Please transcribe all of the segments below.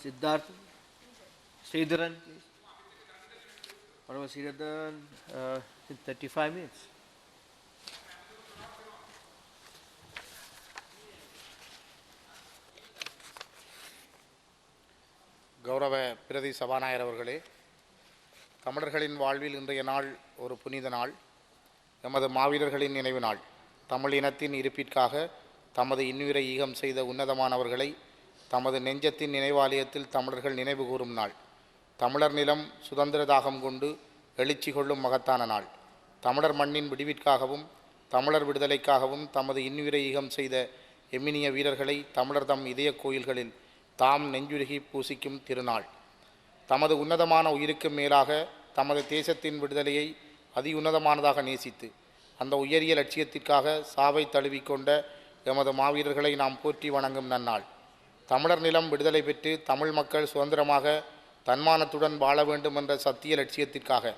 Siddharth Sridharan, please. Honorable Sridharan, uh, in 35 minutes. கௌரவ பிரதி சபாநாயகர் அவர்களே தமிழர்களின் வாழ்வில் இன்றைய நாள் ஒரு புனித நாள் எமது மாவீரர்களின் நினைவு நாள் தமிழ் இனத்தின் இருப்பிற்காக தமது இன்னுயிரை ஈகம் செய்த உன்னதமானவர்களை தமது நெஞ்சத்தின் நினைவாலயத்தில் தமிழர்கள் நினைவு கூறும் நாள். தமிழர் நிலம் சுதந்திர தாகம் கொண்டு எழுச்சி கொள்ளும் மகத்தான நாள். தமிழர் மண்ணின் விடுவிற்காகவும் தமிழர் விடுதலைக்காகவும் தமது இன்னுயிரை ஈகம் செய்த எமினிய வீரர்களை தமிழர் தம் இதய கோயில்களில் தாம் நெஞ்சுருகி பூசிக்கும் திருநாள். தமது உன்னதமான உயிருக்கு மேலாக தமது தேசத்தின் விடுதலையை அதி உன்னதமானதாக நேசித்து அந்த உயரிய லட்சியத்திற்காக சாவை தழுவிக்கொண்ட எமது மாவீரர்களை நாம் போற்றி வணங்கும் நன்னாள். தமிழர் நிலம் விடுதலை பெற்று தமிழ் மக்கள் சுதந்திரமாக தன்மானத்துடன் வாழ வேண்டும் என்ற சத்திய லட்சியத்திற்காக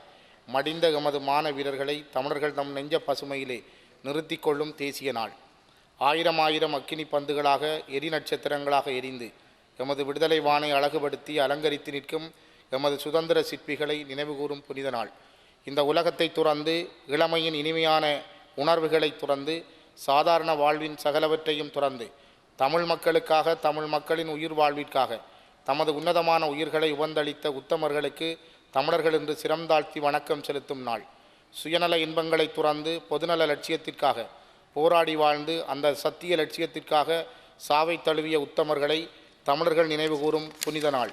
மடிந்த எமது மான வீரர்களை தமிழர்கள் தம் நெஞ்ச பசுமையிலே நிறுத்தி கொள்ளும் தேசிய நாள். ஆயிரம் ஆயிரம் அக்கினி பந்துகளாக எரி நட்சத்திரங்களாக எரிந்து எமது விடுதலை வானை அழகுபடுத்தி அலங்கரித்து நிற்கும் எமது சுதந்திர சிற்பிகளை நினைவுகூரும் புனித நாள். இந்த உலகத்தை துறந்து இளமையின் இனிமையான உணர்வுகளை துறந்து சாதாரண வாழ்வின் சகலவற்றையும் துறந்து தமிழ் மக்களுக்காக தமிழ் மக்களின் உயிர் வாழ்விற்காக தமது உன்னதமான உயிர்களை உவந்தளித்த உத்தமர்களுக்கு தமிழர்கள் என்று சிரம்தாழ்த்தி வணக்கம் செலுத்தும் நாள். சுயநல இன்பங்களை துறந்து பொதுநல லட்சியத்திற்காக போராடி வாழ்ந்து அந்த சத்திய லட்சியத்திற்காக சாவை தழுவிய உத்தமர்களை தமிழர்கள் நினைவுகூரும் புனித நாள்.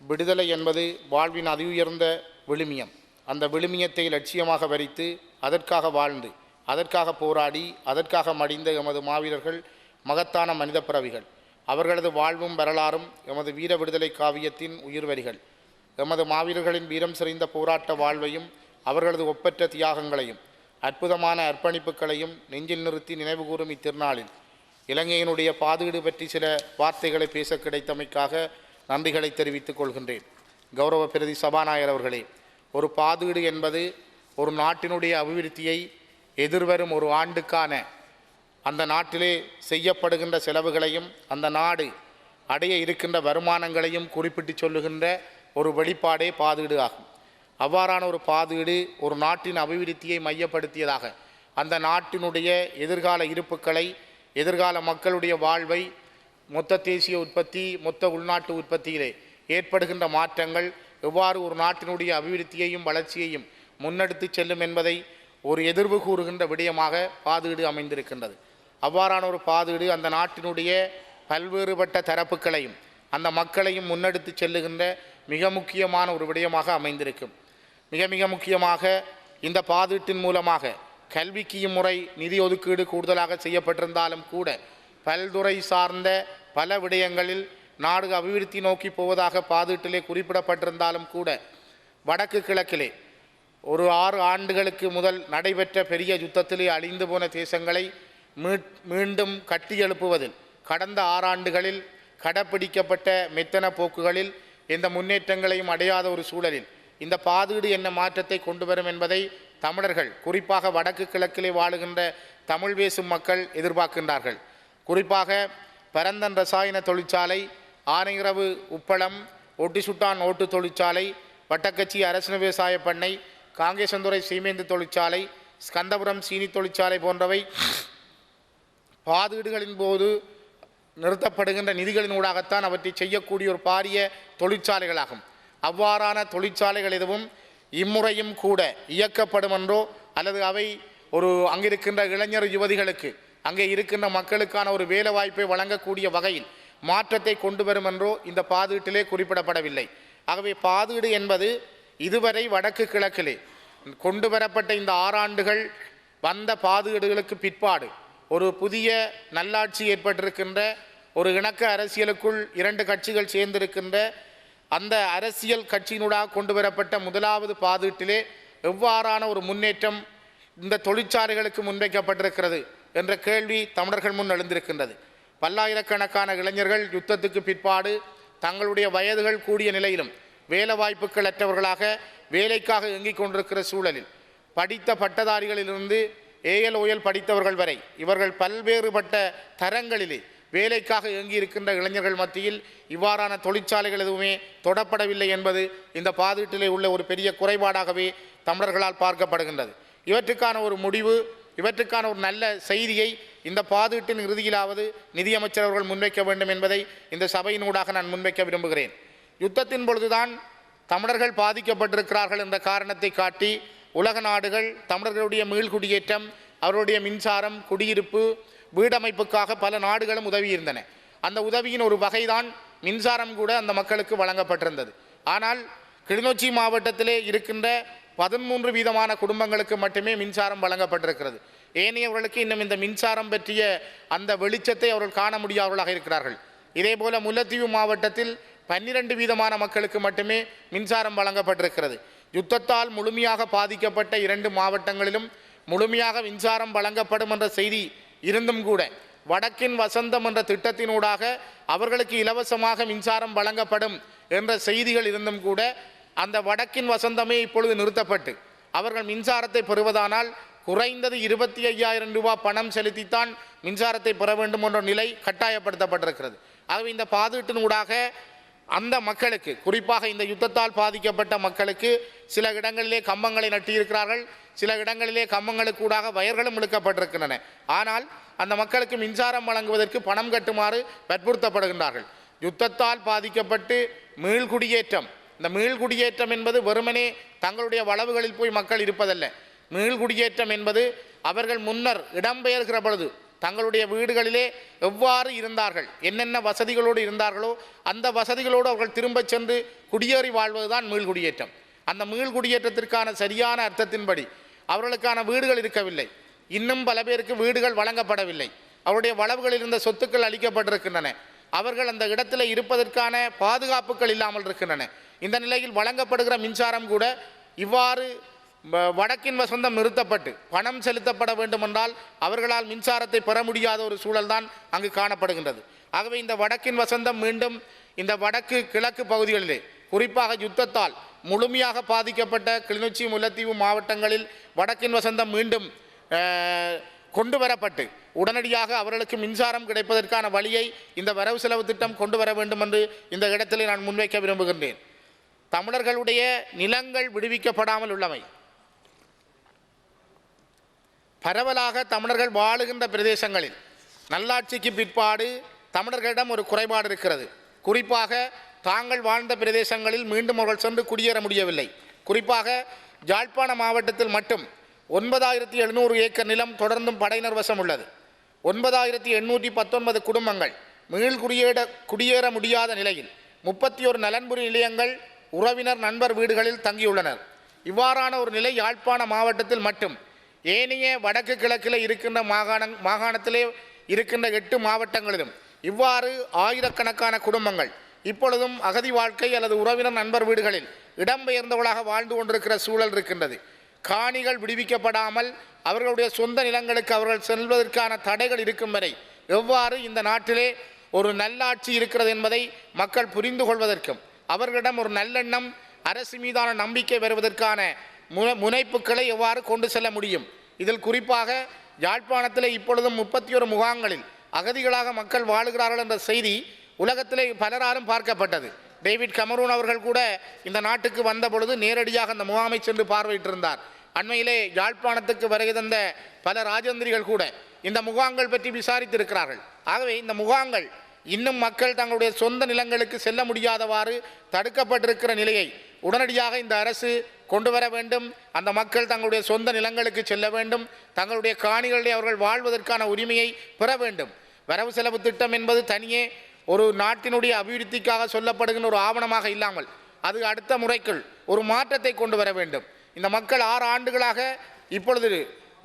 விடுதலை என்பது வாழ்வின் அதியுயர்ந்த விழுமியம். அந்த விழுமியத்தை லட்சியமாக வரித்து அதற்காக வாழ்ந்து அதற்காக போராடி அதற்காக மடிந்த எமது மாவீரர்கள் மகத்தான மனித பிறவிகள். அவர்களது வாழ்வும் வரலாறும் எமது வீர விடுதலை காவியத்தின் உயிர்வரிகள் எமது மாவீரர்களின் வீரம் செறிந்த போராட்ட வாழ்வையும் அவர்களது ஒப்பற்ற தியாகங்களையும் அற்புதமான அர்ப்பணிப்புகளையும் நெஞ்சில் நிறுத்தி நினைவுகூரும் இத்திருநாளில் இலங்கையினுடைய பாதுகீடு பற்றி சில வார்த்தைகளை பேச கிடைத்தமைக்காக நன்றிகளை தெரிவித்துக் கொள்கின்றேன். கௌரவ பிரதி சபாநாயகர் அவர்களே ஒரு பாதுகீடு என்பது ஒரு நாட்டினுடைய அபிவிருத்தியை எதிர்வரும் ஒரு ஆண்டுக்கான அந்த நாட்டிலே செய்யப்படுகின்ற செலவுகளையும் அந்த நாடு அடைய இருக்கின்ற வருமானங்களையும் குறிப்பிட்டு சொல்லுகின்ற ஒரு வெளிப்பாடே பாதுகீடு ஆகும். அவ்வாறான ஒரு பாதுகீடு ஒரு நாட்டின் அபிவிருத்தியை மையப்படுத்தியதாக அந்த நாட்டினுடைய எதிர்கால இருப்புக்களை எதிர்கால மக்களுடைய வாழ்வை மொத்த தேசிய உற்பத்தி மொத்த உள்நாட்டு உற்பத்தியிலே ஏற்படுகின்ற மாற்றங்கள் எவ்வாறு ஒரு நாட்டினுடைய அபிவிருத்தியையும் வளர்ச்சியையும் முன்னெடுத்து செல்லும் என்பதை ஒரு எதிர்வு கூறுகின்ற விடயமாக பாதுகீடு அமைந்திருக்கின்றது. அவ்வாறான ஒரு பாதுகீடு அந்த நாட்டினுடைய பல்வேறுபட்ட தரப்புகளையும் அந்த மக்களையும் முன்னெடுத்து செல்லுகின்ற மிக முக்கியமான ஒரு விடயமாக அமைந்திருக்கும். மிக மிக முக்கியமாக இந்த பாதீட்டின் மூலமாக கல்விக்கு இம்முறை நிதி ஒதுக்கீடு கூடுதலாக செய்யப்பட்டிருந்தாலும் கூட பல்துறை சார்ந்த பல விடயங்களில் நாடு அபிவிருத்தி நோக்கி போவதாக பாதீட்டிலே குறிப்பிடப்பட்டிருந்தாலும் கூட வடக்கு கிழக்கிலே ஒரு ஆறு ஆண்டுகளுக்கு முதல் நடைபெற்ற பெரிய யுத்தத்திலே அழிந்து போன தேசங்களை மீட் மீண்டும் கட்டியெழுப்புவதில் கடந்த ஆறாண்டுகளில் கடைப்பிடிக்கப்பட்ட மெத்தன போக்குகளில் எந்த முன்னேற்றங்களையும் அடையாத ஒரு சூழலில் இந்த பாதீடு என்ன மாற்றத்தை கொண்டு வரும் என்பதை தமிழர்கள் குறிப்பாக வடக்கு கிழக்கிலே வாழுகின்ற தமிழ் பேசும் மக்கள் எதிர்பார்க்கின்றார்கள். குறிப்பாக பரந்தன் ரசாயன தொழிற்சாலை ஆனையிறவு உப்பளம் ஒட்டிசுட்டான் ஓட்டு தொழிற்சாலை வட்டக்கச்சி அரசு விவசாய பண்ணை காங்கேசந்துறை சீமேந்து தொழிற்சாலை ஸ்கந்தபுரம் சீனி தொழிற்சாலை போன்றவை பாதீடுகளின் போது நிறுத்தப்படுகின்ற நிதிகளின் ஊடாகத்தான் அவற்றை செய்யக்கூடிய ஒரு பாரிய தொழிற்சாலைகளாகும். அவ்வாறான தொழிற்சாலைகள் எதுவும் இம்முறையும் கூட இயக்கப்படும் என்றோ அல்லது அவை ஒரு அங்கிருக்கின்ற இளைஞர் யுவதிகளுக்கு அங்கே இருக்கின்ற மக்களுக்கான ஒரு வேலை வாய்ப்பை வழங்கக்கூடிய வகையில் மாற்றத்தை கொண்டு வரும் என்றோ இந்த பாதீட்டிலே குறிப்பிடப்படவில்லை. ஆகவே பாதீடு என்பது இதுவரை வடக்கு கிழக்கிலே கொண்டு வரப்பட்ட இந்த ஆறாண்டுகள் வந்த பாதுகேடுகளுக்கு பிற்பாடு ஒரு புதிய நல்லாட்சி ஏற்பட்டிருக்கின்ற ஒரு இணக்க அரசியலுக்குள் இரண்டு கட்சிகள் சேர்ந்திருக்கின்ற அந்த அரசியல் கட்சியினூடாக கொண்டு வரப்பட்ட முதலாவது பாதீட்டிலே எவ்வாறான ஒரு முன்னேற்றம் இந்த தொழிற்சாலைகளுக்கு முன்வைக்கப்பட்டிருக்கிறது என்ற கேள்வி தமிழர்கள் முன் எழுந்திருக்கின்றது. பல்லாயிரக்கணக்கான இளைஞர்கள் யுத்தத்துக்கு பிற்பாடு தங்களுடைய வயதுகள் கூடிய நிலையிலும் வேலை வாய்ப்புகள் அற்றவர்களாக வேலைக்காக இயங்கிக் கொண்டிருக்கிற சூழலில் படித்த பட்டதாரிகளிலிருந்து ஏஎல் ஓயல் படித்தவர்கள் வரை இவர்கள் பல்வேறுபட்ட தரங்களிலே வேலைக்காக இயங்கி இருக்கின்ற இளைஞர்கள் மத்தியில் இவ்வாறான தொழிற்சாலைகள் எதுவுமே தொடப்படவில்லை என்பது இந்த பாதீட்டிலே உள்ள ஒரு பெரிய குறைபாடாகவே தமிழர்களால் பார்க்கப்படுகின்றது. இவற்றுக்கான ஒரு முடிவு இவற்றுக்கான ஒரு நல்ல செய்தியை இந்த பாதீட்டின் இறுதியிலாவது நிதியமைச்சர் அவர்கள் முன்வைக்க வேண்டும் என்பதை இந்த சபையினூடாக நான் முன்வைக்க விரும்புகிறேன். யுத்தத்தின் பொழுதுதான் தமிழர்கள் பாதிக்கப்பட்டிருக்கிறார்கள் என்ற காரணத்தை காட்டி உலக நாடுகள் தமிழர்களுடைய மீள்குடியேற்றம் அவருடைய மின்சாரம் குடியிருப்பு வீடமைப்புக்காக பல நாடுகளும் உதவியிருந்தன. அந்த உதவியின் ஒரு வகைதான் மின்சாரம் கூட அந்த மக்களுக்கு வழங்கப்பட்டிருந்தது. ஆனால் கிளிநொச்சி மாவட்டத்திலே இருக்கின்ற பதிமூன்று வீதமான குடும்பங்களுக்கு மட்டுமே மின்சாரம் வழங்கப்பட்டிருக்கிறது. ஏனையவர்களுக்கு இன்னும் இந்த மின்சாரம் பற்றிய அந்த வெளிச்சத்தை அவர்கள் காண முடியாதவர்களாக இருக்கிறார்கள். இதேபோல முல்லைத்தீவு மாவட்டத்தில் பன்னிரண்டு வீதமான மக்களுக்கு மட்டுமே மின்சாரம் வழங்கப்பட்டிருக்கிறது. யுத்தத்தால் முழுமையாக பாதிக்கப்பட்ட இரண்டு மாவட்டங்களிலும் முழுமையாக மின்சாரம் வழங்கப்படும் என்ற செய்தி இருந்தும் கூட வடக்கின் வசந்தம் என்ற திட்டத்தினூடாக அவர்களுக்கு இலவசமாக மின்சாரம் வழங்கப்படும் என்ற செய்திகள் இருந்தும் கூட அந்த வடக்கின் வசந்தமே இப்பொழுது நிறுத்தப்பட்டு அவர்கள் மின்சாரத்தை பெறுவதானால் குறைந்தது இருபத்தி ஐயாயிரம் ரூபாய் பணம் செலுத்தித்தான் மின்சாரத்தை பெற வேண்டும் என்ற நிலை கட்டாயப்படுத்தப்பட்டிருக்கிறது. ஆகவே இந்த பாதீட்டினூடாக அந்த மக்களுக்கு குறிப்பாக இந்த யுத்தத்தால் பாதிக்கப்பட்ட மக்களுக்கு சில இடங்களிலே கம்பங்களை நட்டியிருக்கிறார்கள் சில இடங்களிலே கம்பங்களுக்கூடாக வயர்களும் இழுக்கப்பட்டிருக்கின்றன. ஆனால் அந்த மக்களுக்கு மின்சாரம் வழங்குவதற்கு பணம் கட்டுமாறு வற்புறுத்தப்படுகின்றார்கள். யுத்தத்தால் பாதிக்கப்பட்டு மீள்குடியேற்றம் இந்த மீள்குடியேற்றம் என்பது வெறுமனே தங்களுடைய வளவுகளில் போய் மக்கள் இருப்பதல்ல. மீள்குடியேற்றம் என்பது அவர்கள் முன்னர் இடம்பெயர்கிற பொழுது தங்களுடைய வீடுகளிலே எவ்வாறு இருந்தார்கள்? என்னென்ன வசதிகளோடு இருந்தார்களோ அந்த வசதிகளோடு அவர்கள் திரும்பச் சென்று குடியேறி வாழ்வதுதான் மீள்குடியேற்றம் அந்த மீள்குடியேற்றத்திற்கான சரியான அர்த்தத்தின்படி அவர்களுக்கான வீடுகள் இருக்கவில்லை. இன்னும் பல பேருக்கு வீடுகள் வழங்கப்படவில்லை. அவருடைய வளவுகளில் இருந்த சொத்துக்கள் அளிக்கப்பட்டிருக்கின்றன. அவர்கள் அந்த இடத்துல இருப்பதற்கான பாதுகாப்புகள் இல்லாமல் இருக்கின்றன. இந்த நிலையில் வழங்கப்படுகிற மின்சாரம் கூட இவ்வாறு வடக்கின் வசந்தம் நிறுத்தப்பட்டு பணம் செலுத்தப்பட வேண்டுமென்றால் அவர்களால் மின்சாரத்தை பெற முடியாத ஒரு சூழல்தான் அங்கு காணப்படுகின்றது. ஆகவே இந்த வடக்கின் வசந்தம் மீண்டும் இந்த வடக்கு கிழக்கு பகுதிகளிலே குறிப்பாக யுத்தத்தால் முழுமையாக பாதிக்கப்பட்ட கிளிநொச்சி முல்லைத்தீவு மாவட்டங்களில் வடக்கின் வசந்தம் மீண்டும் கொண்டு வரப்பட்டு உடனடியாக அவர்களுக்கு மின்சாரம் கிடைப்பதற்கான வழியை இந்த வரவு செலவு திட்டம் கொண்டு வர வேண்டும் என்று இந்த இடத்திலே நான் முன்வைக்க விரும்புகின்றேன். தமிழர்களுடைய நிலங்கள் விடுவிக்கப்படாமல் உள்ளமை பரவலாக தமிழர்கள் வாழுகின்ற பிரதேசங்களில் நல்லாட்சிக்கு பிற்பாடு தமிழர்களிடம் ஒரு குறைபாடு இருக்கிறது. குறிப்பாக தாங்கள் வாழ்ந்த பிரதேசங்களில் மீண்டும் அவர்கள் சென்று குடியேற முடியவில்லை. குறிப்பாக யாழ்ப்பாண மாவட்டத்தில் மட்டும் ஒன்பதாயிரத்தி எழுநூறு ஏக்கர் நிலம் தொடர்ந்தும் படையினர் வசம் உள்ளது. ஒன்பதாயிரத்தி எண்ணூற்றி பத்தொன்பது குடும்பங்கள் மீள் குடியேற குடியேற முடியாத நிலையில் முப்பத்தி ஒரு நலன்புரி நிலையங்கள் உறவினர் நண்பர் வீடுகளில் தங்கியுள்ளனர். இவ்வாறான ஒரு நிலை யாழ்ப்பாண மாவட்டத்தில் மட்டும் ஏனைய வடக்கு கிழக்கில் இருக்கின்ற மாகாண மாகாணத்திலே இருக்கின்ற எட்டு மாவட்டங்களிலும் இவ்வாறு ஆயிரக்கணக்கான குடும்பங்கள் இப்பொழுதும் அகதி வாழ்க்கை அல்லது உறவினர் நண்பர் வீடுகளில் இடம்பெயர்ந்தவர்களாக வாழ்ந்து கொண்டிருக்கிற சூழல் இருக்கின்றது. காணிகள் விடுவிக்கப்படாமல் அவர்களுடைய சொந்த நிலங்களுக்கு அவர்கள் செல்வதற்கான தடைகள் இருக்கும் வரை எவ்வாறு இந்த நாட்டிலே ஒரு நல்லாட்சி இருக்கிறது என்பதை மக்கள் புரிந்து கொள்வதற்கும் அவர்களிடம் ஒரு நல்லெண்ணம் அரசு மீதான நம்பிக்கை வருவதற்கான முன முனைப்புகளை எவ்வாறு கொண்டு செல்ல முடியும்? இதில் குறிப்பாக யாழ்ப்பாணத்தில் இப்பொழுதும் முப்பத்தி ஒரு முகாம்களில் அகதிகளாக மக்கள் வாழுகிறார்கள் என்ற செய்தி உலகத்திலே பலராலும் பார்க்கப்பட்டது. டேவிட் கமரூன் அவர்கள் கூட இந்த நாட்டுக்கு வந்த பொழுது நேரடியாக அந்த முகாமை சென்று பார்வையிட்டிருந்தார். அண்மையிலே யாழ்ப்பாணத்துக்கு வருகை தந்த பல ராஜேந்திரிகள் கூட இந்த முகாம்கள் பற்றி விசாரித்திருக்கிறார்கள். ஆகவே இந்த முகாம்கள் இன்னும் மக்கள் தங்களுடைய சொந்த நிலங்களுக்கு செல்ல முடியாதவாறு தடுக்கப்பட்டிருக்கிற நிலையை உடனடியாக இந்த அரசு கொண்டு வர வேண்டும். அந்த மக்கள் தங்களுடைய சொந்த நிலங்களுக்கு செல்ல வேண்டும். தங்களுடைய காணிகளிலே அவர்கள் வாழ்வதற்கான உரிமையை பெற வேண்டும். வரவு செலவு திட்டம் என்பது தனியே ஒரு நாட்டினுடைய அபிவிருத்திக்காக சொல்லப்படுகின்ற ஒரு ஆவணமாக இல்லாமல் அது அடுத்த முறைக்குள் ஒரு மாற்றத்தை கொண்டு வர வேண்டும். இந்த மக்கள் ஆறு ஆண்டுகளாக இப்பொழுது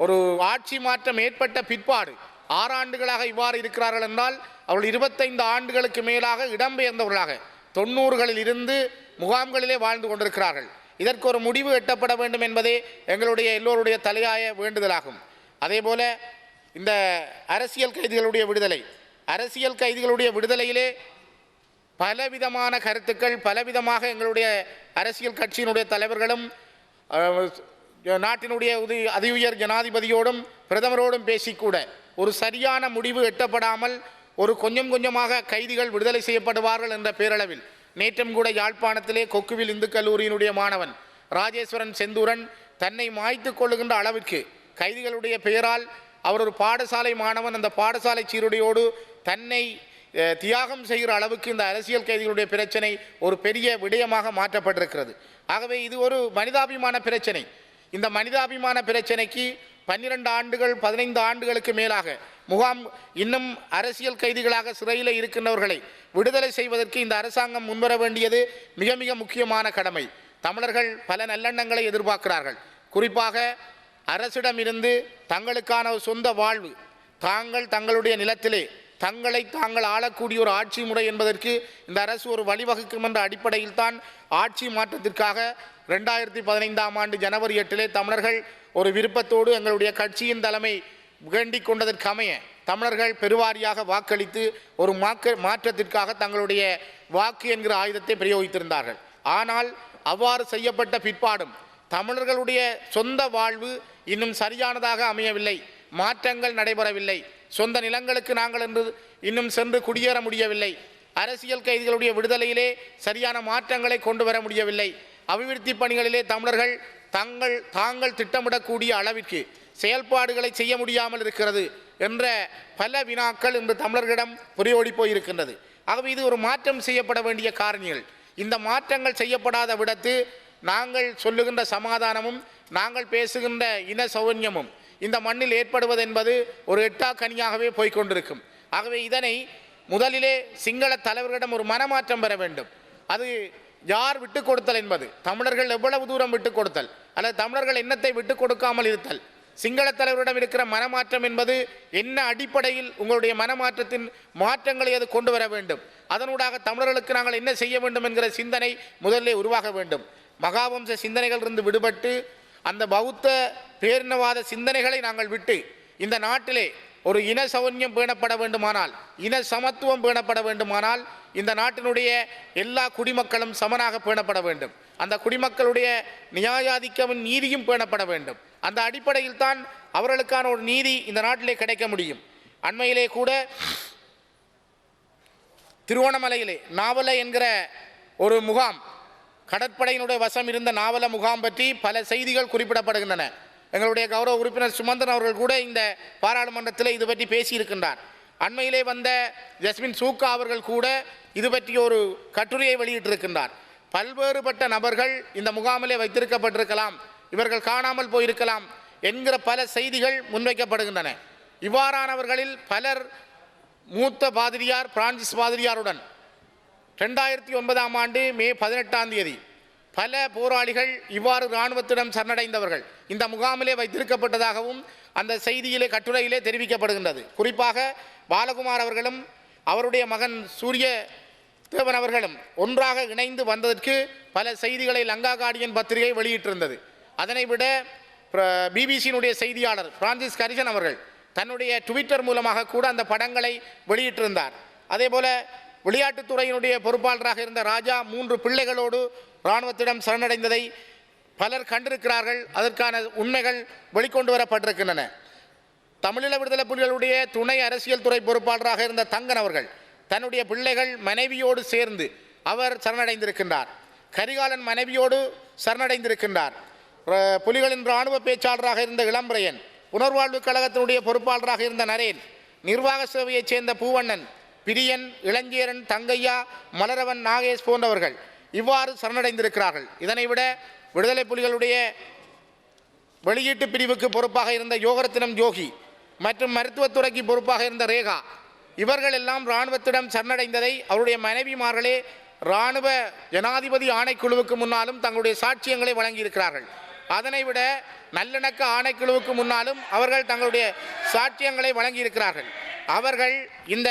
ஒரு ஆட்சி மாற்றம் ஏற்பட்ட பிற்பாடு ஆறு ஆண்டுகளாக இவ்வாறு இருக்கிறார்கள் என்றால் அவர்கள் இருபத்தைந்து ஆண்டுகளுக்கு மேலாக இடம்பெயர்ந்தவர்களாக தொண்ணூறுகளில் இருந்து முகாம்களிலே வாழ்ந்து கொண்டிருக்கிறார்கள். இதற்கு ஒரு முடிவு எட்டப்பட வேண்டும் என்பதே எங்களுடைய எல்லோருடைய தலையாய வேண்டுதலாகும். அதேபோல இந்த அரசியல் கைதிகளுடைய விடுதலை அரசியல் கைதிகளுடைய விடுதலையிலே பலவிதமான கருத்துக்கள் பலவிதமாக எங்களுடைய அரசியல் கட்சியினுடைய தலைவர்களும் நாட்டினுடைய உதி அதி உயர் ஜனாதிபதியோடும் பிரதமரோடும் பேசிக்கூட ஒரு சரியான முடிவு எட்டப்படாமல் ஒரு கொஞ்சம் கொஞ்சமாக கைதிகள் விடுதலை செய்யப்படுவார்கள் என்ற பேரளவில். நேற்றும் கூட யாழ்ப்பாணத்திலே கொக்குவில் இந்து கல்லூரியினுடைய மாணவன் ராஜேஸ்வரன் செந்தூரன் தன்னை மாய்த்து கொள்ளுகின்ற அளவிற்கு கைதிகளுடைய பெயரால் அவர் ஒரு பாடசாலை மாணவன். அந்த பாடசாலை சீருடையோடு தன்னை தியாகம் செய்கிற அளவுக்கு இந்த அரசியல் கைதிகளுடைய பிரச்சனை ஒரு பெரிய விடயமாக மாற்றப்பட்டிருக்கிறது. ஆகவே இது ஒரு மனிதாபிமான பிரச்சனை. இந்த மனிதாபிமான பிரச்சனைக்கு பன்னிரண்டு ஆண்டுகள் பதினைந்து ஆண்டுகளுக்கு மேலாக முகாம் இன்னும் அரசியல் கைதிகளாக சிறையில் இருக்கின்றவர்களை விடுதலை செய்வதற்கு இந்த அரசாங்கம் முன்வர வேண்டியது மிக மிக முக்கியமான கடமை. தமிழர்கள் பல நல்லெண்ணங்களை எதிர்பார்க்கிறார்கள். குறிப்பாக அரசிடமிருந்து தங்களுக்கான ஒரு சொந்த வாழ்வு தாங்கள் தங்களுடைய நிலத்திலே தங்களை தாங்கள் ஆளக்கூடிய ஒரு ஆட்சி முறை என்பதற்கு இந்த அரசு ஒரு வழிவகுக்கும் என்ற அடிப்படையில் தான் ஆட்சி மாற்றத்திற்காக ரெண்டாயிரத்தி பதினைந்தாம் ஆண்டு ஜனவரி எட்டிலே தமிழர்கள் ஒரு விருப்பத்தோடு எங்களுடைய கட்சியின் தலைமை வேண்டிக் கொண்டதற்கமைய தமிழர்கள் பெருவாரியாக வாக்களித்து ஒரு மாக்க மாற்றத்திற்காக தங்களுடைய வாக்கு என்கிற ஆயுதத்தை பிரயோகித்திருந்தார்கள். ஆனால் அவ்வாறு செய்யப்பட்ட பிற்பாடும் தமிழர்களுடைய சொந்த வாழ்வு இன்னும் சரியானதாக அமையவில்லை. மாற்றங்கள் நடைபெறவில்லை. சொந்த நிலங்களுக்கு நாங்கள் என்று இன்னும் சென்று குடியேற முடியவில்லை. அரசியல் கைதிகளுடைய விடுதலையிலே சரியான மாற்றங்களை கொண்டு வர முடியவில்லை. அபிவிருத்தி பணிகளிலே தமிழர்கள் தங்கள் தாங்கள் திட்டமிடக்கூடிய அளவிற்கு செயல்பாடுகளை செய்ய முடியாமல் இருக்கிறது என்ற பல வினாக்கள் இன்று தமிழர்களிடம் புரியோடி போயிருக்கின்றது. ஆகவே இது ஒரு மாற்றம் செய்யப்பட வேண்டிய காரணிகள். இந்த மாற்றங்கள் செய்யப்படாத விடத்து நாங்கள் சொல்லுகின்ற சமாதானமும் நாங்கள் பேசுகின்ற இன சௌன்யமும் இந்த மண்ணில் ஏற்படுவது என்பது ஒரு எட்டா கனியாகவே போய்க்கொண்டிருக்கும். ஆகவே இதனை முதலிலே சிங்கள தலைவர்களிடம் ஒரு மனமாற்றம் பெற வேண்டும். அது யார் விட்டுக் கொடுத்தல் என்பது? தமிழர்கள் எவ்வளவு தூரம் விட்டு கொடுத்தல்? அல்லது தமிழர்கள் எண்ணத்தை விட்டுக் கொடுக்காமல் இருத்தல்? சிங்கள தலைவரிடம் இருக்கிற மனமாற்றம் என்பது என்ன அடிப்படையில் உங்களுடைய மனமாற்றத்தின் மாற்றங்களை அது கொண்டு வர வேண்டும்? அதனூடாக தமிழர்களுக்கு நாங்கள் என்ன செய்ய வேண்டும் என்கிற சிந்தனை முதலிலே உருவாக வேண்டும். மகாவம்ச சிந்தனைகளிலிருந்து விடுபட்டு அந்த பௌத்த பேரினவாத சிந்தனைகளை நாங்கள் விட்டு இந்த நாட்டிலே ஒரு இன சௌன்யம் பேணப்பட வேண்டுமானால் இன சமத்துவம் பேணப்பட வேண்டுமானால் இந்த நாட்டினுடைய எல்லா குடிமக்களும் சமனாக பேணப்பட வேண்டும். அந்த குடிமக்களுடைய நியாயாதிக்கமும் நீதியும் பேணப்பட வேண்டும். அந்த அடிப்படையில் தான் அவர்களுக்கான ஒரு நீதி இந்த நாட்டிலே கிடைக்க முடியும். அண்மையிலே கூட திருவோணமலையிலே நாவல என்கிற ஒரு முகாம் கடற்படையினுடைய வசம் இருந்த நாவல முகாம் பற்றி பல செய்திகள் குறிப்பிடப்படுகின்றன. எங்களுடைய கௌரவ உறுப்பினர் சுமந்தன் அவர்கள் கூட இந்த பாராளுமன்றத்தில் இது பற்றி பேசியிருக்கின்றார். அண்மையிலே வந்த ஜஸ்மின் சூக்கா அவர்கள் கூட இது பற்றி ஒரு கட்டுரையை வெளியிட்டிருக்கின்றார். பல்வேறுபட்ட நபர்கள் இந்த முகாமிலே வைத்திருக்கப்பட்டிருக்கலாம் இவர்கள் காணாமல் போயிருக்கலாம் என்கிற பல செய்திகள் முன்வைக்கப்படுகின்றன. இவ்வாறானவர்களில் பலர் மூத்த பாதிரியார் பிரான்சிஸ் பாதிரியாருடன். ரெண்டாயிரத்தி ஒன்பதாம் ஆண்டு மே பதினெட்டாம் தேதி பல போராளிகள் இவ்வாறு இராணுவத்திடம் சரணடைந்தவர்கள். இந்த முகாமிலே வைத்திருக்கப்பட்டதாகவும் அந்த செய்தியிலே கட்டுரையிலே தெரிவிக்கப்படுகின்றது. குறிப்பாக பாலகுமார் அவர்களும் அவருடைய மகன் சூரிய தேவன் அவர்களும் ஒன்றாக இணைந்து வந்ததற்கு பல செய்திகளை லங்கா கார்டியன் பத்திரிகை வெளியிட்டிருந்தது. அதனை விட பிபிசியினுடைய செய்தியாளர் பிரான்சிஸ் கரிசன் அவர்கள் தன்னுடைய ட்விட்டர் மூலமாக கூட அந்த படங்களை வெளியிட்டிருந்தார். அதே போல விளையாட்டுத்துறையினுடைய பொறுப்பாளராக இருந்த ராஜா மூன்று பிள்ளைகளோடு இராணுவத்திடம் சரணடைந்ததை பலர் கண்டிருக்கிறார்கள். அதற்கான உண்மைகள் வெளிக்கொண்டு வரப்பட்டிருக்கின்றன. தமிழீழ விடுதலை புலிகளுடைய துணை அரசியல் துறை பொறுப்பாளராக இருந்த தங்கன் அவர்கள் தன்னுடைய பிள்ளைகள் மனைவியோடு சேர்ந்து அவர் சரணடைந்திருக்கின்றார். கரிகாலன் மனைவியோடு சரணடைந்திருக்கின்றார். புலிகளின் இராணுவ பேச்சாளராக இருந்த இளம்பிரையன் புனர்வாழ்வு கழகத்தினுடைய பொறுப்பாளராக இருந்த நரேன் நிர்வாக சேவையைச் சேர்ந்த பூவண்ணன் பிரியன் இளஞ்சேரன் தங்கையா மலரவன் நாகேஷ் போன்றவர்கள் இவ்வாறு சரணடைந்திருக்கிறார்கள். இதனை விட விடுதலை புலிகளுடைய வெளியீட்டு பிரிவுக்கு பொறுப்பாக இருந்த யோகரத்தினம் யோகி மற்றும் மருத்துவத்துறைக்கு பொறுப்பாக இருந்த ரேகா இவர்கள் எல்லாம் இராணுவத்திடம் சரணடைந்ததை அவருடைய மனைவிமார்களே இராணுவ ஜனாதிபதி ஆணைக்குழுவுக்கு முன்னாலும் தங்களுடைய சாட்சியங்களை வழங்கியிருக்கிறார்கள். அதனை விட நல்லிணக்க ஆணைக்குழுவுக்கு முன்னாலும் அவர்கள் தங்களுடைய சாட்சியங்களை வழங்கியிருக்கிறார்கள். அவர்கள் இந்த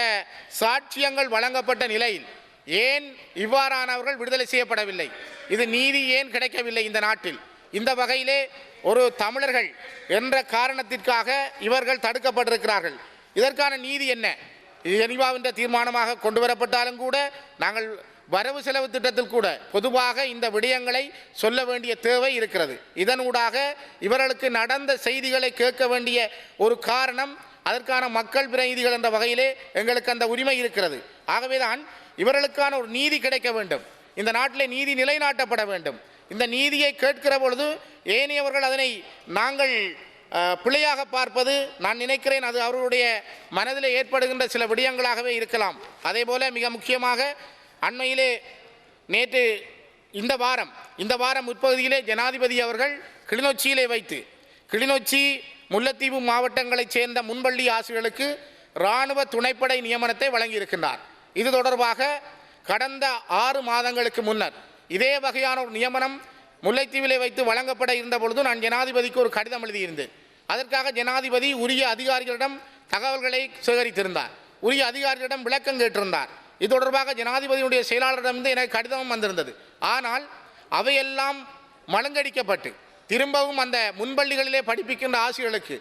சாட்சியங்கள் வழங்கப்பட்ட நிலையில் ஏன் இவ்வாறானவர்கள் விடுதலை செய்யப்படவில்லை? இது நீதி ஏன் கிடைக்கவில்லை இந்த நாட்டில்? இந்த வகையிலே ஒரு தமிழர்கள் என்ற காரணத்திற்காக இவர்கள் தடுக்கப்பட்டிருக்கிறார்கள். இதற்கான நீதி என்ன? இது ஜெனீவாவின் தீர்மானமாக கொண்டு வரப்பட்டாலும் கூட நாங்கள் வரவு செலவு திட்டத்தில் கூட பொதுவாக இந்த விடயங்களை சொல்ல வேண்டிய தேவை இருக்கிறது. இதனூடாக இவர்களுக்கு நடந்த செய்திகளை கேட்க வேண்டிய ஒரு காரணம் அதற்கான மக்கள் பிரதிநிதிகள் என்ற வகையிலே எங்களுக்கு அந்த உரிமை இருக்கிறது. ஆகவேதான் இவர்களுக்கான ஒரு நீதி கிடைக்க வேண்டும். இந்த நாட்டிலே நீதி நிலைநாட்டப்பட வேண்டும். இந்த நீதியை கேட்கிற பொழுது ஏனையவர்கள் அதனை நாங்கள் அஹ், பிழையாக பார்ப்பது நான் நினைக்கிறேன் அது அவர்களுடைய மனதில் ஏற்படுகின்ற சில விடயங்களாகவே இருக்கலாம். அதே போல மிக முக்கியமாக அண்மையிலே நேற்று இந்த வாரம் இந்த வாரம் முற்பகுதியிலே ஜனாதிபதி அவர்கள் கிளிநொச்சியிலே வைத்து கிளிநொச்சி முல்லைத்தீவு மாவட்டங்களைச் சேர்ந்த முன்பள்ளி ஆசிரியர்களுக்கு இராணுவ துணைப்படை நியமனத்தை வழங்கியிருக்கின்றார். இது தொடர்பாக கடந்த ஆறு மாதங்களுக்கு முன்னர் இதே வகையான ஒரு நியமனம் முல்லைத்தீவிலே வைத்து வழங்கப்பட இருந்த பொழுது நான் ஜனாதிபதிக்கு ஒரு கடிதம் எழுதியிருந்தேன். அதற்காக ஜனாதிபதி உரிய அதிகாரிகளிடம் தகவல்களை சேகரித்திருந்தார். உரிய அதிகாரிகளிடம் விளக்கம் கேட்டிருந்தார். இது தொடர்பாக ஜனாதிபதியுடைய செயலாளரிடமிருந்து எனக்கு கடிதமும் வந்திருந்தது. ஆனால் அவையெல்லாம் மலங்கடிக்கப்பட்டு திரும்பவும் அந்த முன்பள்ளிகளிலே படிப்பிக்கின்ற ஆசிரியர்களுக்கு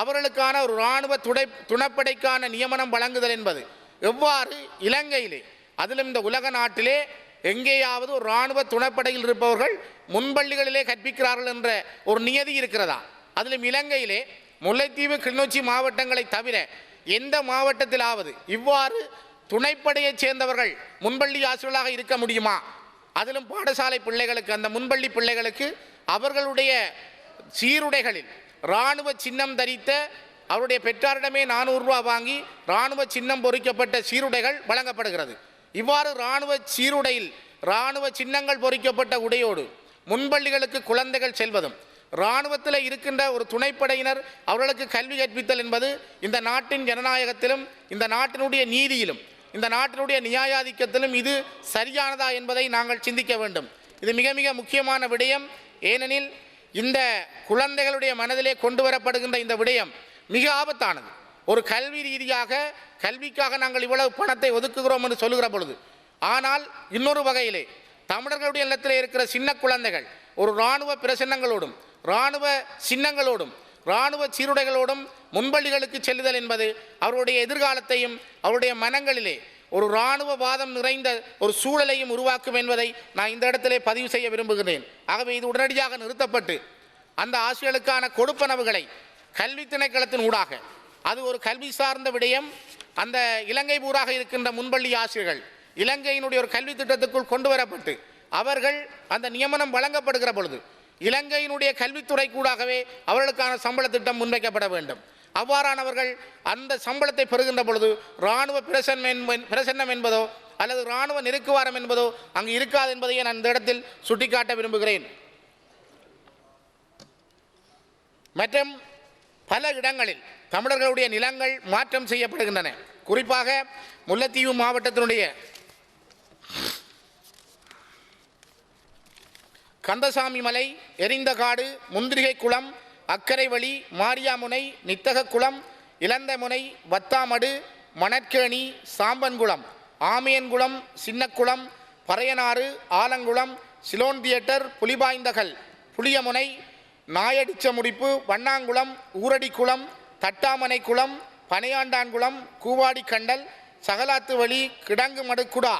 அவர்களுக்கான ஒரு இராணுவ துடை துணைப்படைக்கான நியமனம் வழங்குதல் என்பது எவ்வாறு இலங்கையிலே அதிலும் இந்த உலக நாட்டிலே எங்கேயாவது ஒரு இராணுவ துணைப்படையில் இருப்பவர்கள் முன்பள்ளிகளிலே கற்பிக்கிறார்கள் என்ற ஒரு நியதி இருக்கிறதா? அதிலும் இலங்கையிலே முல்லைத்தீவு கிளிநொச்சி மாவட்டங்களை தவிர எந்த மாவட்டத்திலாவது இவ்வாறு துணைப்படையைச் சேர்ந்தவர்கள் முன்பள்ளி ஆசிரியர்களாக இருக்க முடியுமா? அதிலும் பாடசாலை பிள்ளைகளுக்கு அந்த முன்பள்ளி பிள்ளைகளுக்கு அவர்களுடைய சீருடைகளில் இராணுவ சின்னம் தரித்த அவருடைய பெற்றாரிடமே நானூறுரூவா வாங்கி இராணுவ சின்னம் பொறிக்கப்பட்ட சீருடைகள் வழங்கப்படுகிறது. இவ்வாறு இராணுவ சீருடையில் இராணுவ சின்னங்கள் பொறிக்கப்பட்ட உடையோடு முன்பள்ளிகளுக்கு குழந்தைகள் செல்வதும் இராணுவத்தில் இருக்கின்ற ஒரு துணைப்படையினர் அவர்களுக்கு கல்வி கற்பித்தல் என்பது இந்த நாட்டின் ஜனநாயகத்திலும் இந்த நாட்டினுடைய நீதியிலும் இந்த நாட்டினுடைய நியாயாதிக்கத்திலும் இது சரியானதா என்பதை நாங்கள் சிந்திக்க வேண்டும். இது மிக மிக முக்கியமான விடயம். ஏனெனில் இந்த குழந்தைகளுடைய மனதிலே கொண்டு வரப்படுகின்ற இந்த விடயம் மிக ஆபத்தானது. ஒரு கல்வி ரீதியாக கல்விக்காக நாங்கள் இவ்வளவு பணத்தை ஒதுக்குகிறோம் என்று சொல்லுகிற பொழுது ஆனால் இன்னொரு வகையிலே தமிழர்களுடைய இல்லத்தில் இருக்கிற சின்ன குழந்தைகள் ஒரு இராணுவ பிரசன்னங்களோடும் இராணுவ சின்னங்களோடும் இராணுவ சீருடைகளோடும் முன்பள்ளிகளுக்கு செல்லுதல் என்பது அவருடைய எதிர்காலத்தையும் அவருடைய மனங்களிலே ஒரு இராணுவவாதம் நிறைந்த ஒரு சூழலையும் உருவாக்கும் என்பதை நான் இந்த இடத்திலே பதிவு செய்ய விரும்புகிறேன். ஆகவே இது உடனடியாக நிறுத்தப்பட்டு அந்த ஆசிரியர்களுக்கான கொடுப்பனவுகளை கல்வி திணைக்களத்தின் ஊடாக. அது ஒரு கல்வி சார்ந்த விடயம். அந்த இலங்கை பூராக இருக்கின்ற முன்பள்ளி ஆசிரியர்கள் இலங்கையினுடைய ஒரு கல்வி திட்டத்துக்குள் கொண்டு வரப்பட்டு அவர்கள் அந்த நியமனம் வழங்கப்படுகிற பொழுது இலங்கையினுடைய கல்வித்துறை கூடாகவே அவர்களுக்கான சம்பள திட்டம் முன்வைக்கப்பட வேண்டும். அவ்வாறானவர்கள் அந்த சம்பளத்தை பெறுகின்ற பொழுது இராணுவ பிரசன்னம் பிரசன்னம் என்பதோ அல்லது இராணுவ நெருக்குவாரம் என்பதோ அங்கு இருக்காது என்பதையே நான் இந்த இடத்தில் சுட்டிக்காட்ட விரும்புகிறேன். மற்றும் பல இடங்களில் தமிழர்களுடைய நிலங்கள் மாற்றம் செய்யப்படுகின்றன. குறிப்பாக முல்லைத்தீவு மாவட்டத்தினுடைய கந்தசாமி மலை எரிந்த காடு முந்திரிகை குளம் அக்கரைவழி மாரியாமுனை நித்தக குளம் இளந்தமுனை வத்தாமடு மணற்கேணி சாம்பன்குளம் ஆமியன்குளம் சின்னக்குளம் பறையனாறு ஆலங்குளம் சிலோன் தியேட்டர் புலிபாய்ந்தகல் புளியமுனை நாயடிச்ச முடிப்பு வண்ணாங்குளம் ஊரடிக்குளம் தட்டாமனை குளம் பனையாண்டான்குளம் கூவாடி கண்டல் சகலாத்து வழி கிடங்கு மடுக்குடா.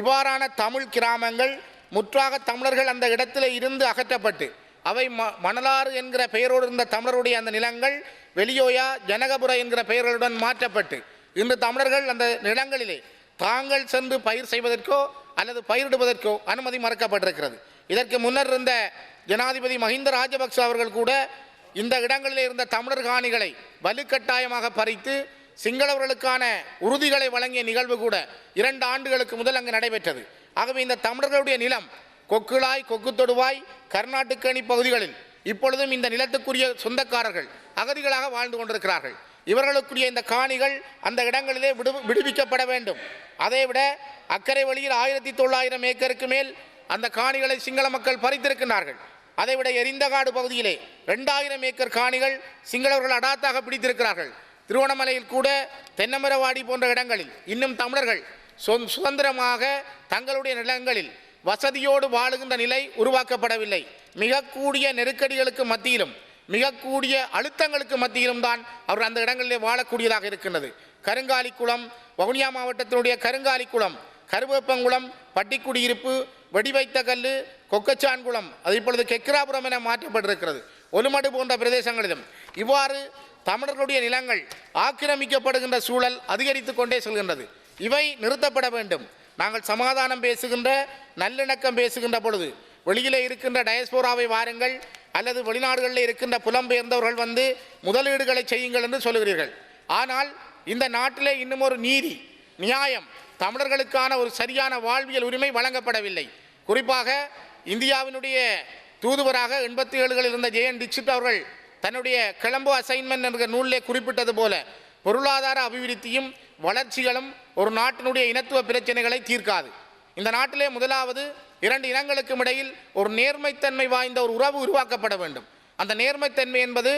இவ்வாறான தமிழ் கிராமங்கள் முற்றாக தமிழர்கள் அந்த இடத்திலே இருந்து அகற்றப்பட்டு அவை ம மணலாறு என்கிற பெயரோடு இருந்த தமிழருடைய அந்த நிலங்கள் வெளியோயா ஜனகபுர என்கிற பெயர்களுடன் மாற்றப்பட்டு இன்று தமிழர்கள் அந்த நிலங்களிலே தாங்கள் சென்று பயிர் செய்வதற்கோ அல்லது பயிரிடுவதற்கோ அனுமதி மறுக்கப்பட்டிருக்கிறது. இதற்கு முன்னர் இருந்த ஜனாதிபதி மஹிந்த ராஜபக்ச அவர்கள் கூட இந்த இடங்களில் இருந்த தமிழர் காணிகளை வலுக்கட்டாயமாக பறித்து சிங்களவர்களுக்கான உறுதிகளை வழங்கிய நிகழ்வு கூட இரண்டு ஆண்டுகளுக்கு முதல் அங்கு நடைபெற்றது. ஆகவே இந்த தமிழர்களுடைய நிலம் கொக்குளாய் கொக்குத்தொடுவாய் கர்நாட்டுக்கணி பகுதிகளில் இப்பொழுதும் இந்த நிலத்துக்குரிய சொந்தக்காரர்கள் அகதிகளாக வாழ்ந்து கொண்டிருக்கிறார்கள். இவர்களுக்குரிய இந்த காணிகள் அந்த இடங்களிலே விடு விடுவிக்கப்பட வேண்டும். அதைவிட அக்கறை வழியில் ஆயிரத்தி தொள்ளாயிரம் ஏக்கருக்கு மேல் அந்த காணிகளை சிங்கள மக்கள் பறித்திருக்கிறார்கள் அதைவிட எரிந்தகாடு பகுதியிலே ரெண்டாயிரம் ஏக்கர் காணிகள் சிங்களவர்கள் அடாத்தாக பிடித்திருக்கிறார்கள். திருவண்ணாமலையில் கூட தென்னமரவாடி போன்ற இடங்களில் இன்னும் தமிழர்கள் சொந் சுதந்திரமாக தங்களுடைய நிலங்களில் வசதியோடு வாழுகின்ற நிலை உருவாக்கப்படவில்லை. மிக கூடிய நெருக்கடிகளுக்கு மத்தியிலும் மிக கூடிய அழுத்தங்களுக்கு மத்தியிலும் தான் அவர் அந்த இடங்களிலே வாழக்கூடியதாக இருக்கின்றது. கருங்காலிக்குளம் வவுனியா மாவட்டத்தினுடைய கருங்காலிக்குளம் கருவேப்பங்குளம் பட்டிக்குடியிருப்பு வெடிவைத்த கல் கொக்கச்சான்குளம் அது இப்பொழுது கெக்கிராபுரம் என மாற்றப்பட்டிருக்கிறது. ஒலுமடு போன்ற பிரதேசங்களிலும். இவ்வாறு தமிழர்களுடைய நிலங்கள் ஆக்கிரமிக்கப்படுகின்ற சூழல் அதிகரித்து கொண்டே செல்கின்றது. இவை நிறுத்தப்பட வேண்டும். நாங்கள் சமாதானம் பேசுகின்ற நல்லிணக்கம் பேசுகின்ற பொழுது வெளியிலே இருக்கின்ற டயஸ்போராவை வாருங்கள் அல்லது வெளிநாடுகளில் இருக்கின்ற புலம்பெயர்ந்தவர்கள் வந்து முதலீடுகளை செய்யுங்கள் என்று சொல்லுகிறீர்கள். ஆனால் இந்த நாட்டிலே இன்னும் ஒரு நீதி நியாயம் தமிழர்களுக்கான ஒரு சரியான வாழ்வியல் உரிமை வழங்கப்படவில்லை. குறிப்பாக இந்தியாவினுடைய தூதுவராக எண்பத்தி ஏழுகளில் இருந்த ஜெயன் டிக்ஷித் அவர்கள் தன்னுடைய கிளம்பு அசைன்மெண்ட் என்ற நூலிலே குறிப்பிட்டது போல பொருளாதார அபிவிருத்தியும் வளர்ச்சிகளும் ஒரு நாட்டினுடைய இனத்துவ பிரச்சனைகளை தீர்க்காது. இந்த நாட்டிலே முதலாவது இரண்டு இனங்களுக்கும் இடையில் ஒரு நேர்மைத்தன்மை வாய்ந்த ஒரு உறவு உருவாக்கப்பட வேண்டும். அந்த நேர்மைத்தன்மை என்பது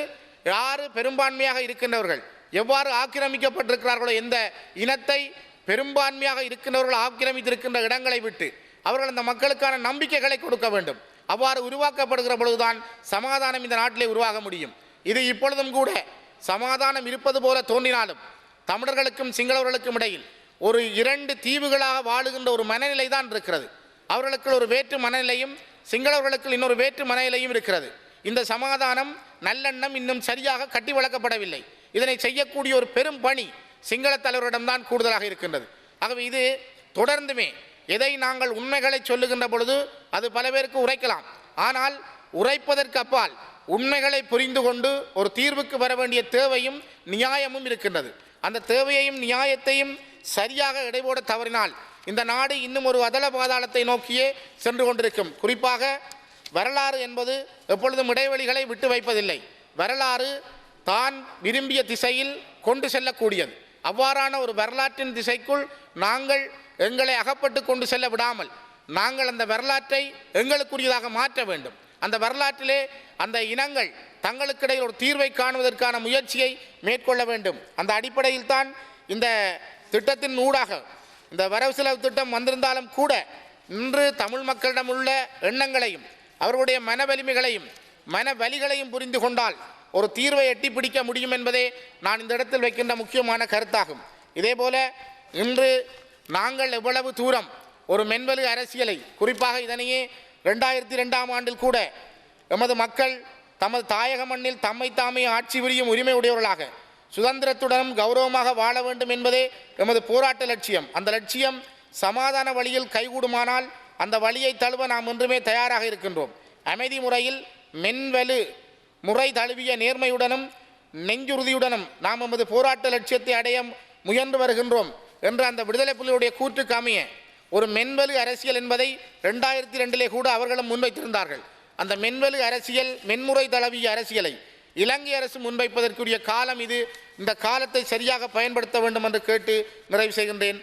யாரு பெரும்பான்மையாக இருக்கின்றவர்கள் எவ்வாறு ஆக்கிரமிக்கப்பட்டிருக்கிறார்களோ எந்த இனத்தை பெரும்பான்மையாக இருக்கின்றவர்கள் ஆக்கிரமித்திருக்கின்ற இடங்களை விட்டு அவர்கள் அந்த மக்களுக்கான நம்பிக்கைகளை கொடுக்க வேண்டும். அவ்வாறு உருவாக்கப்படுகிற பொழுதுதான் சமாதானம் இந்த நாட்டிலே உருவாக முடியும். இது இப்பொழுதும் கூட சமாதானம் இருப்பது போல தோன்றினாலும் தமிழர்களுக்கும் சிங்களவர்களுக்கும் இடையில் ஒரு இரண்டு தீவுகளாக வாழுகின்ற ஒரு மனநிலை தான் இருக்கிறது. அவர்களுக்கு ஒரு வேற்று மனநிலையும் சிங்களவர்களுக்கு இன்னொரு வேற்று மனநிலையும் இருக்கிறது. இந்த சமாதானம் நல்லெண்ணம் இன்னும் சரியாக கட்டி வளர்க்கப்படவில்லை. இதனை செய்யக்கூடிய ஒரு பெரும் பணி சிங்கள தலைவரிடம்தான் கூடுதலாக இருக்கின்றது. ஆகவே இது தொடர்ந்துமே எதை நாங்கள் உண்மைகளை சொல்லுகின்ற பொழுது அது பல பேருக்கு உரைக்கலாம். ஆனால் உரைப்பதற்கு அப்பால் உண்மைகளை புரிந்து கொண்டு ஒரு தீர்வுக்கு வர வேண்டிய தேவையும் நியாயமும் இருக்கின்றது. அந்த தேவையையும் நியாயத்தையும் சரியாக இடைபோட தவறினால் இந்த நாடு இன்னும் ஒரு அதள பாதாளத்தை நோக்கியே சென்று கொண்டிருக்கும். குறிப்பாக வரலாறு என்பது எப்பொழுதும் இடைவெளிகளை விட்டு வைப்பதில்லை. வரலாறு தான் விரும்பிய திசையில் கொண்டு செல்லக்கூடியது. அவ்வாறான ஒரு வரலாற்றின் திசைக்குள் நாங்கள் எங்களை அகப்பட்டு கொண்டு செல்ல விடாமல் நாங்கள் அந்த வரலாற்றை எங்களுக்குரியதாக மாற்ற வேண்டும். அந்த வரலாற்றிலே அந்த இனங்கள் தங்களுக்கிடையில் ஒரு தீர்வை காணுவதற்கான முயற்சியை மேற்கொள்ள வேண்டும். அந்த அடிப்படையில் தான் இந்த திட்டத்தின் ஊடாக இந்த வரவு செலவு திட்டம் வந்திருந்தாலும் கூட இன்று தமிழ் மக்களிடம் உள்ள எண்ணங்களையும் அவர்களுடைய மன வலிமைகளையும் மன வலிகளையும் புரிந்து கொண்டால் ஒரு தீர்வை எட்டி பிடிக்க முடியும் என்பதே நான் இந்த இடத்தில் வைக்கின்ற முக்கியமான கருத்தாகும். இதேபோல இன்று நாங்கள் எவ்வளவு தூரம் ஒரு மென்வலு அரசியலை குறிப்பாக இதனையே ரெண்டாயிரத்தி ரெண்டாம் ஆண்டில் கூட எமது மக்கள் தமது தாயக மண்ணில் தம்மை தாமே ஆட்சி புரியும் உரிமை உடையவர்களாக சுதந்திரத்துடனும் கௌரவமாக வாழ வேண்டும் என்பதே எமது போராட்ட லட்சியம். அந்த லட்சியம் சமாதான வழியில் கைகூடுமானால் அந்த வழியை தழுவ நாம் என்றுமே தயாராக இருக்கின்றோம். அமைதி முறையில் மென்வலு முறை தழுவிய நேர்மையுடனும் நெஞ்சுறுதியுடனும் நாம் எமது போராட்ட லட்சியத்தை அடைய முயன்று வருகின்றோம். என்ற அந்த விடுதலை புலிகளுடைய கூற்றுக்கு அமைய ஒரு மென்வலு அரசியல் என்பதை ரெண்டாயிரத்தி ரெண்டிலே கூட அவர்களும் முன்வைத்திருந்தார்கள். அந்த மென்வலு அரசியல் மென்முறை தழுவிய அரசியலை இலங்கை அரசு முன்வைப்பதற்குரிய காலம் இது. இந்த காலத்தை சரியாக பயன்படுத்த வேண்டும் என்று கேட்டு நிறைவு செய்கின்றேன்.